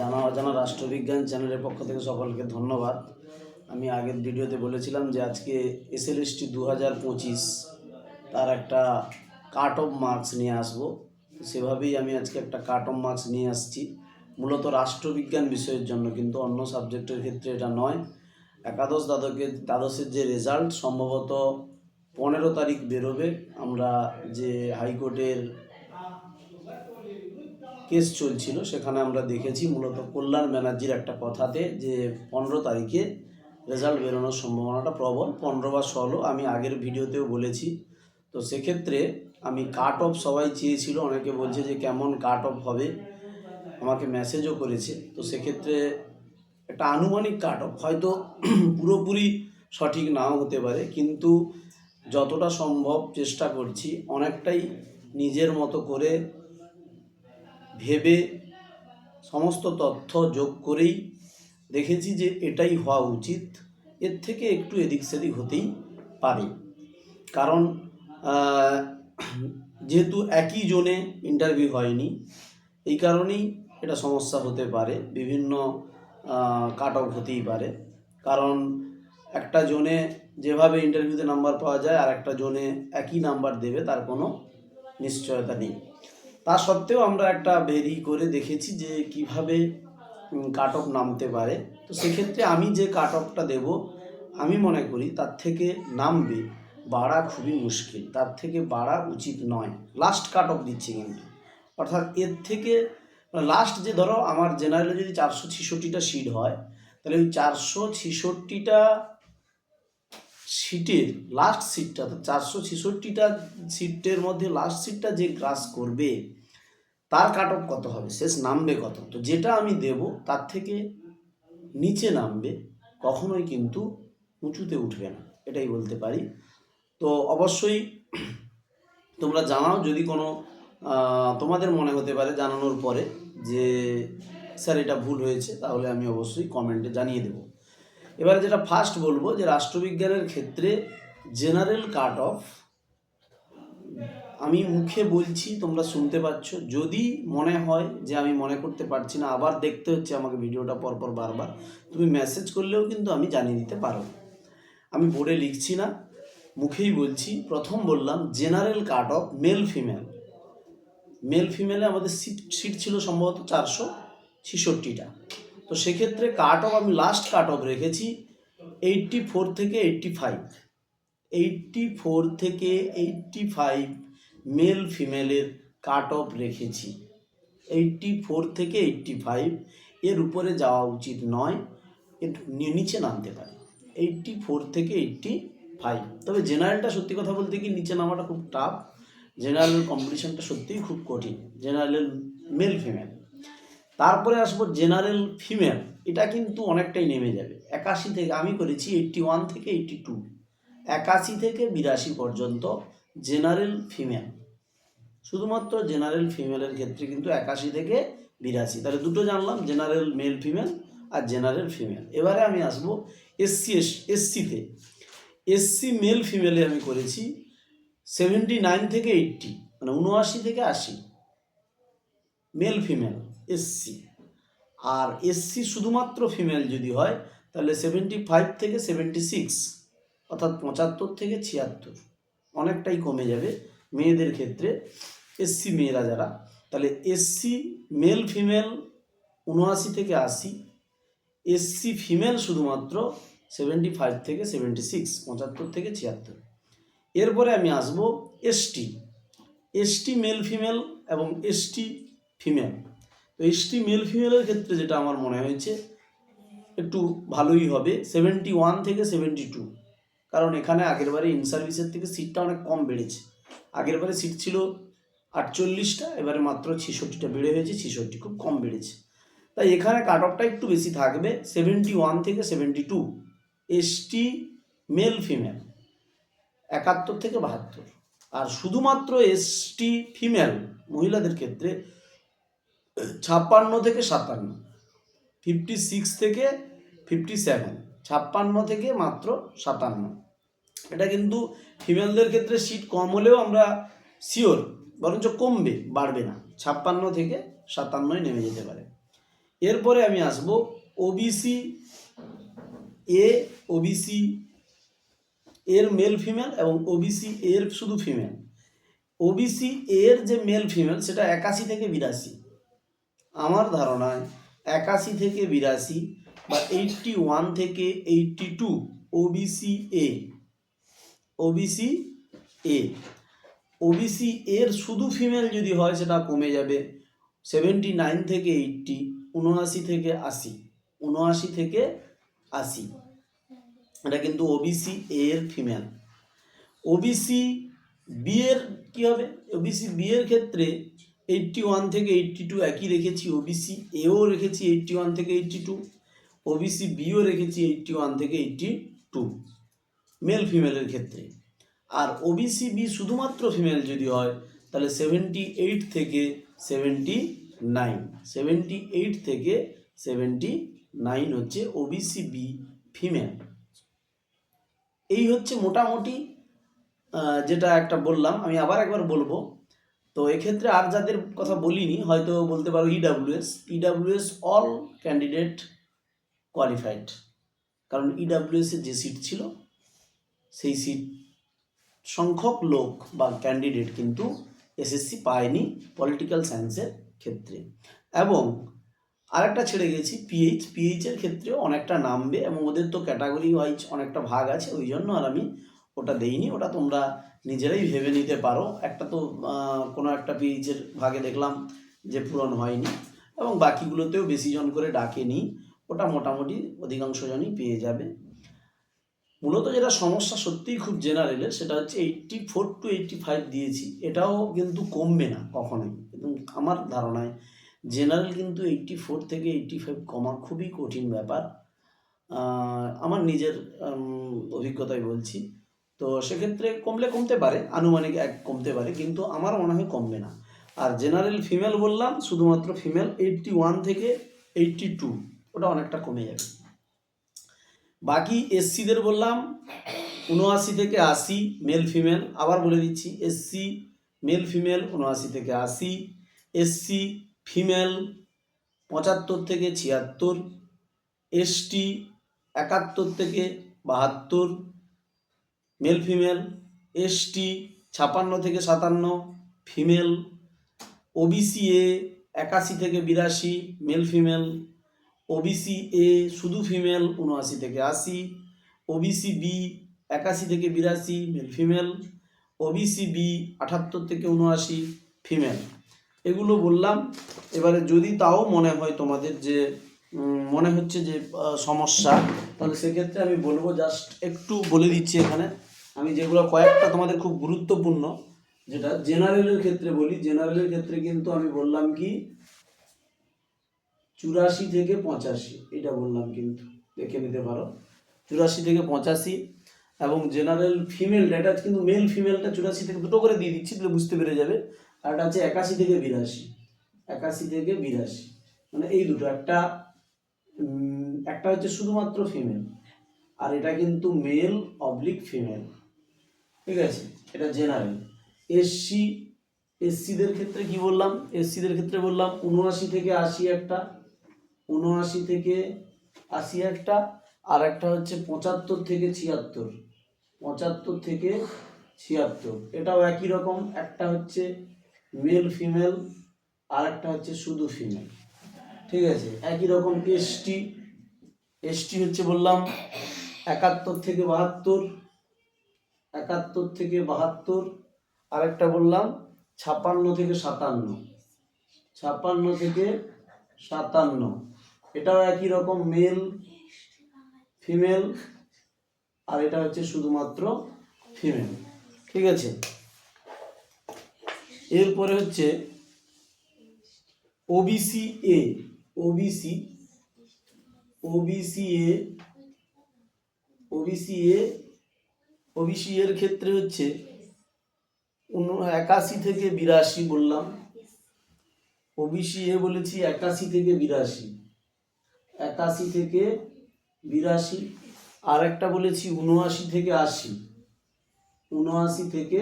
জানা অজানা রাষ্ট্রবিজ্ঞান চ্যানেলের পক্ষ থেকে সকলকে ধন্যবাদ। আমি আগের ভিডিওতে বলেছিলাম যে আজকে এসএলএসটি দু হাজার পঁচিশ, তার একটা কাট অফ মার্কস নিয়ে আসব। সেভাবেই আমি আজকে একটা কাট অফ মার্কস নিয়ে আসছি। মূলত রাষ্ট্রবিজ্ঞান বিষয়ের জন্য, কিন্তু অন্য সাবজেক্টের ক্ষেত্রে এটা নয়। একাদশ দ্বাদকের দ্বাদশের যে রেজাল্ট সম্ভবত পনেরো তারিখ বেরোবে। আমরা যে হাইকোর্টের কেস চলছিল, সেখানে আমরা দেখেছি মূলত কল্যাণ ব্যানার্জির একটা কথাতে যে পনেরো তারিখে রেজাল্ট বেরোনোর সম্ভাবনাটা প্রবল, পনেরো বা ষোলো আমি আগের ভিডিওতেও বলেছি। তো সেক্ষেত্রে আমি কাট অফ সবাই চেয়েছিল, অনেকে বলছে যে কেমন কাট অফ হবে, আমাকে মেসেজও করেছে। তো সেক্ষেত্রে একটা আনুমানিক কাট অফ হয়তো পুরোপুরি সঠিক নাও হতে পারে, কিন্তু যতটা সম্ভব চেষ্টা করছি, অনেকটাই নিজের মতো করে ভেবে সমস্ত তথ্য যোগ করেই দেখেছি যে এটাই হওয়া উচিত। এর থেকে একটু এদিক সেদিক হতেই পারে। কারণ যেহেতু একই জোনে ইন্টারভিউ হয়নি, এই কারণেই এটা সমস্যা হতে পারে। বিভিন্ন কাট অফ হতেই পারে। কারণ, একটা জোনে যেভাবে ইন্টারভিউতে নাম্বার পাওয়া যায় আর একটা জোনে একই নাম্বার দেবে, তার কোনো নিশ্চয়তা নেই। তা সত্ত্বেও আমরা একটা ভেরি করে দেখেছি যে কীভাবে কাট অফ নামতে পারে। তো সেক্ষেত্রে আমি যে কাট অফটা দেব, আমি মনে করি তার থেকে নামবে বাড়া খুবই মুশকিল। তার থেকে বাড়া উচিত নয়। লাস্ট কাট অফ দিচ্ছে কিন্তু। অর্থাৎ এর থেকে লাস্ট যে ধরো আমার জেনারেলে যদি চারশো ছিষট্টিটা সিট হয়, তাহলে ওই চারশো ছিষট্টিটা সিটের লাস্ট সিটটা চারশো ছেষট্টিটা সিটের মধ্যে লাস্ট সিটটা যে গ্রাস করবে, তার কাট অফ কত হবে? শেষ নামবে কত? তো যেটা আমি দেব, তার থেকে নিচে নামবে, কখনোই কিন্তু উঁচুতে উঠবে না। এটাই বলতে পারি। তো অবশ্যই তোমরা জানাও যদি কোনো তোমাদের মনে হতে পারে জানানোর পরে যে, স্যার, এটা ভুল হয়েছে, তাহলে আমি অবশ্যই কমেন্টে জানিয়ে দেবো। এবারে যেটা ফার্স্ট বলব যে রাষ্ট্রবিজ্ঞানের ক্ষেত্রে জেনারেল কাট অফ আমি মুখে বলছি, তোমরা শুনতে পাচ্ছ। যদি মনে হয় যে আমি মনে করতে পারছি না, আবার দেখতে হচ্ছে আমাকে ভিডিওটা পরপর বারবার, তুমি মেসেজ করলেও কিন্তু আমি জানিয়ে দিতে পারো। আমি বোর্ডে লিখছি না, মুখেই বলছি। প্রথম বললাম general cut off male female male ফিমেলে আমাদের সিট সিট ছিল সম্ভবত চারশো ছিষট্টিটা। তো সেক্ষেত্রে কাট অফ আমি লাস্ট কাট অফ রেখেছি এইটটি ফোর থেকে এইটটি ফাইভ এইটটি ফোর থেকে এইটটি ফাইভ মেল ফিমেলের কাট অফ রেখেছি। এইটটি ফোর থেকে এইটটি ফাইভ এর উপরে যাওয়া উচিত নয় নি- নিচে নামতে পারে। এইটটি ফোর থেকে এইটটি ফাইভ তবে জেনারেলটা সত্যি কথা বলতে কি, নিচে নামাটা খুব টাফ জেনারেল কম্পিটিশানটা সত্যিই খুব কঠিন। জেনারেল মেল ফিমেল তারপরে আসব জেনারেল ফিমেল এটা কিন্তু অনেকটাই নেমে যাবে। একাশি থেকে, আমি করেছি এইটটি ওয়ান থেকে এইটটি টু একাশি থেকে বিরাশি পর্যন্ত জেনারেল ফিমেল শুধুমাত্র জেনারেল ফিমেলের ক্ষেত্রে কিন্তু একাশি থেকে বিরাশি। তাহলে দুটো জানলাম জেনারেল মেল ফিমেল আর জেনারেল ফিমেল এবারে আমি আসব এসসি এস এসসিতে এসসি মেল ফিমেলে আমি করেছি সেভেন্টি নাইন থেকে এইটটি মানে উনআশি থেকে আশি। মেল ফিমেল এসসি আর এসসি শুধুমাত্র ফিমেল যদি হয়, তাহলে সেভেন্টি ফাইভ থেকে সেভেন্টি সিক্স অর্থাৎ পঁচাত্তর থেকে ছিয়াত্তর, অনেকটাই কমে যাবে মেয়েদের ক্ষেত্রে এসসি মেয়েরা যারা। তাহলে এসসি মেল ফিমেল উনআশি থেকে আশি এসসি ফিমেল শুধুমাত্র সেভেন্টি ফাইভ থেকে সেভেন্টি সিক্স পঁচাত্তর থেকে ছিয়াত্তর। এরপরে আমি আসব এসটি এসটি মেল ফিমেল এবং এসটি ফিমেল তো এসটি মেল ফিমেলের ক্ষেত্রে যেটা আমার মনে হয়েছে, একটু ভালোই হবে। সেভেন্টি ওয়ান থেকে সেভেন্টি টু কারণ এখানে আগেরবারে ইন সার্ভিসের থেকে সিটটা অনেক কম বেড়েছে। আগেরবারে সিট ছিল আটচল্লিশটা, এবারে মাত্র ছেষট্টিটা। বেড়ে হয়েছে ছেষট্টি, খুব কম বেড়েছে। তাই এখানে কাট অফটা একটু বেশি থাকবে সেভেন্টি ওয়ান থেকে seventy two ST male female একাত্তর থেকে বাহাত্তর। আর শুধুমাত্র এসটি ফিমেল মহিলাদের ক্ষেত্রে ছাপ্পান্ন থেকে সাতান্ন ফিফটি সিক্স থেকে ফিফটি সেভেন ছাপ্পান্ন থেকে মাত্র সাতান্ন। এটা কিন্তু ফিমেলদের ক্ষেত্রে সিট কম হলেও আমরা শিওর বরঞ্চ কমবে, বাড়বে না। ছাপ্পান্ন থেকে সাতান্নয় নেমে যেতে পারে। এরপরে আমি আসব ওবিসি এ ওবিসি এর মেল ফিমেল এবং ওবিসি এর শুধু ফিমেল ওবিসি এর যে মেল ফিমেল সেটা একাশি থেকে বিরাশি। আমার ধারণায় একাশি থেকে বিরাশি বা এইটটি ওয়ান থেকে eighty two OBC A OBC A OBC এর শুধু ফিমেল যদি হয় সেটা কমে যাবে সেভেন্টি নাইন থেকে এইটটি উনআশি থেকে আশি উনআশি থেকে আশি। এটা কিন্তু ওবিসি এর ফিমেল ওবিসি বি এর কী হবে? ওবিসি বি এর ক্ষেত্রে এইটটি ওয়ান থেকে এইটটি টু একই রেখেছি ওবিসি এও রেখেছি এইটটি ওয়ান থেকে এইটটি টু ওবিসি বিও রেখেছি এইটটি ওয়ান থেকে এইটটি টু মেল ফিমেলের ক্ষেত্রে। আর ওবিসি বি শুধুমাত্র ফিমেল যদি হয়, তাহলে সেভেন্টি এইট থেকে সেভেন্টি নাইন সেভেন্টি এইট থেকে সেভেন্টি নাইন হচ্ছে ওবিসি বি ফিমেল এই হচ্ছে মোটামুটি যেটা একটা বললাম, আমি আবার একবার বলব তো এক্ষেত্রে আর যাদের কথা বলিনি, হয়তো বলতে পারো EWS EWS all candidate qualified কারণ ইডাব্লিউএস এর যে সিট ছিল, সেই সিট সংখ্যক লোক বা ক্যান্ডিডেট কিন্তু এসএসসি পায়নি পলিটিক্যাল সায়েন্সের ক্ষেত্রে। এবং আরেকটা ছেড়ে গেছি পিএইচ পিএইচের ক্ষেত্রেও অনেকটা নামবে এবং ওদের তো ক্যাটাগরি ওয়াইজ অনেকটা ভাগ আছে, ওই জন্য আর আমি ওটা দেইনি, ওটা তোমরা নিজেরাই ভেবে নিতে পারো। একটা তো কোনো একটা পিএইচের ভাগে দেখলাম যে পূরণ হয়নি এবং বাকিগুলোতেও বেশি জন করে ডাকেনি। ওটা মোটামুটি অধিকাংশ জনই পেয়ে যাবে। মূলত যেটা সমস্যা সত্যিই খুব জেনারেলের সেটা হচ্ছে eighty four to eighty five দিয়েছি। এটাও কিন্তু কমবে না কখনোই। এবং আমার ধারণায় জেনারেল কিন্তু এইটটি ফোর থেকে এইটটি ফাইভ কমা খুবই কঠিন ব্যাপার। আমার নিজের অভিজ্ঞতায় বলছি। তো সেক্ষেত্রে কমলে কমতে পারে, আনুমানিক এক কমতে পারে, কিন্তু আমার মনে হয় কমবে না। আর জেনারেল ফিমেল বললাম, শুধুমাত্র ফিমেল এইটটি ওয়ান থেকে এইটটি টু ওটা অনেকটা কমে যাবে। বাকি এসসিদের বললাম উনআশি থেকে আশি মেল ফিমেল আবার বলে দিচ্ছি এসসি মেল ফিমেল উনআশি থেকে আশি এসসি ফিমেল পঁচাত্তর থেকে ছিয়াত্তর এসটি একাত্তর থেকে বাহাত্তর মেল ফিমেল এসটি ছাপান্ন থেকে সাতান্ন ফিমেল ওবিসি এ একাশি থেকে বিরাশি মেল ফিমেল ওবিসি এ শুধু ফিমেল উনআশি থেকে আশি ওবিসি বি একাশি থেকে বিরাশি মেল ফিমেল ওবিসি বি আটাত্তর থেকে উনআশি ফিমেল এগুলো বললাম। এবারে যদি তাও মনে হয় তোমাদের যে মনে হচ্ছে যে সমস্যা, তাহলে সেক্ষেত্রে আমি বলব জাস্ট একটু বলে দিচ্ছি এখানে। আমি যেগুলো কয়েকটা তোমাদের খুব গুরুত্বপূর্ণ, যেটা জেনারেলের ক্ষেত্রে বলি, জেনারেলের ক্ষেত্রে কিন্তু আমি বললাম কি, চুরাশি থেকে পঁচাশি, এটা বললাম কিন্তু, দেখে নিতে পারো। চুরাশি থেকে পঁচাশি এবং জেনারেল ফিমেল, এটা কিন্তু মেল ফিমেলটা চুরাশি থেকে দুটো করে দিয়ে দিচ্ছি তাহলে বুঝতে পেরে যাবে। আর এটা হচ্ছে একাশি থেকে বিরাশি, একাশি থেকে বিরাশি মানে এই দুটো, একটা একটা হচ্ছে শুধুমাত্র ফিমেল, আর এটা কিন্তু মেল অবলিক ফিমেল। ঠিক আছে? এটা জেনারেল এসসি এসসিদের ক্ষেত্রে কি বললাম? এসসিদের ক্ষেত্রে বললাম উনআশি থেকে আশি একটা, উনআশি থেকে আশি একটা, আর একটা হচ্ছে পঁচাত্তর থেকে ছিয়াত্তর। পঁচাত্তর থেকে ছিয়াত্তর। এটাও একই রকম, একটা হচ্ছে মেল ফিমেল আর একটা হচ্ছে শুধু ফিমেল ঠিক আছে? একই রকম এসটি এসটি হচ্ছে বললাম একাত্তর থেকে বাহাত্তর একাত্তর থেকে বাহাত্তর, আরেকটা বললাম ছাপান্ন থেকে সাতান্ন। ছাপান্ন থেকে সাতান্ন। এটাও একই রকম মেল ফিমেল আর এটা হচ্ছে শুধুমাত্র ফিমেল ঠিক আছে? এরপরে হচ্ছে OBC A OBC OBC A OBC A OBC এর ক্ষেত্রে হচ্ছে একাশি থেকে বিরাশি বললাম। ওবিসি এ বলেছি একাশি থেকে বিরাশি। একাশি থেকে বিরাশি। আর একটা বলেছি উনআশি থেকে আশি। উনআশি থেকে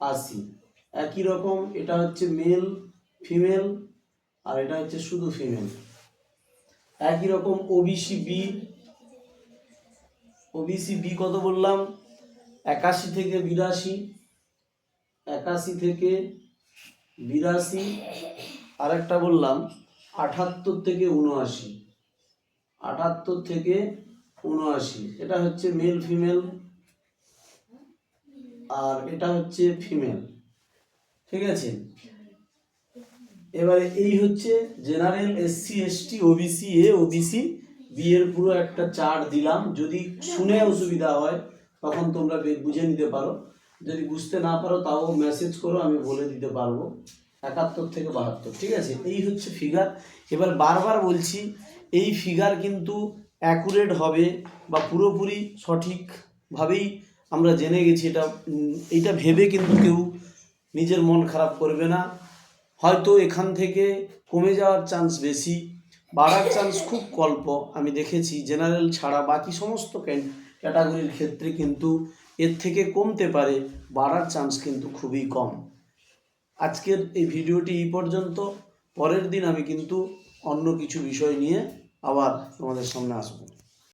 আশি। একই রকম, এটা হচ্ছে মেল ফিমেল আর এটা হচ্ছে শুধু ফিমেল একই রকম ওবিসি বি ওবিসি বি কত বললাম? একাশি থেকে বিরাশি, একাশি থেকে বিরাশি, আরেকটা বললাম, আটাত্তর থেকে উনআশি আটাত্তর থেকে উনআশি এটা হচ্ছে মেল ফিমেল আর এটা হচ্ছে ফিমেল ঠিক আছে? এবারে এই হচ্ছে general SC ST OBC A OBC B এর পুরো একটা চার্ট দিলাম, যদি শুনে অসুবিধা হয় তখন তোমরা বুঝে নিতে পারো। যদি বুঝতে না পারো, তাও মেসেজ করো, আমি বলে দিতে পারব। একাত্তর থেকে বাহাত্তর, ঠিক আছে? এই হচ্ছে ফিগার এবার বারবার বলছি, এই ফিগার কিন্তু অ্যাকুরেট হবে বা পুরোপুরি সঠিকভাবেই আমরা জেনে গেছি এটা। এইটা ভেবে কিন্তু কেউ নিজের মন খারাপ করবে না। হয়তো এখান থেকে কমে যাওয়ার চান্স বেশি, বাড়ার চান্স খুব অল্প। আমি দেখেছি জেনারেল ছাড়া বাকি সমস্ত ক্যান- ক্যাটাগরির ক্ষেত্রে কিন্তু এর থেকে কমতে পারে, বাড়ার চান্স কিন্তু খুবই কম। আজকের এই ভিডিওটি এই পর্যন্ত। পরের দিন আমি কিন্তু অন্য কিছু বিষয় নিয়ে আবার তোমাদের সামনে আসব।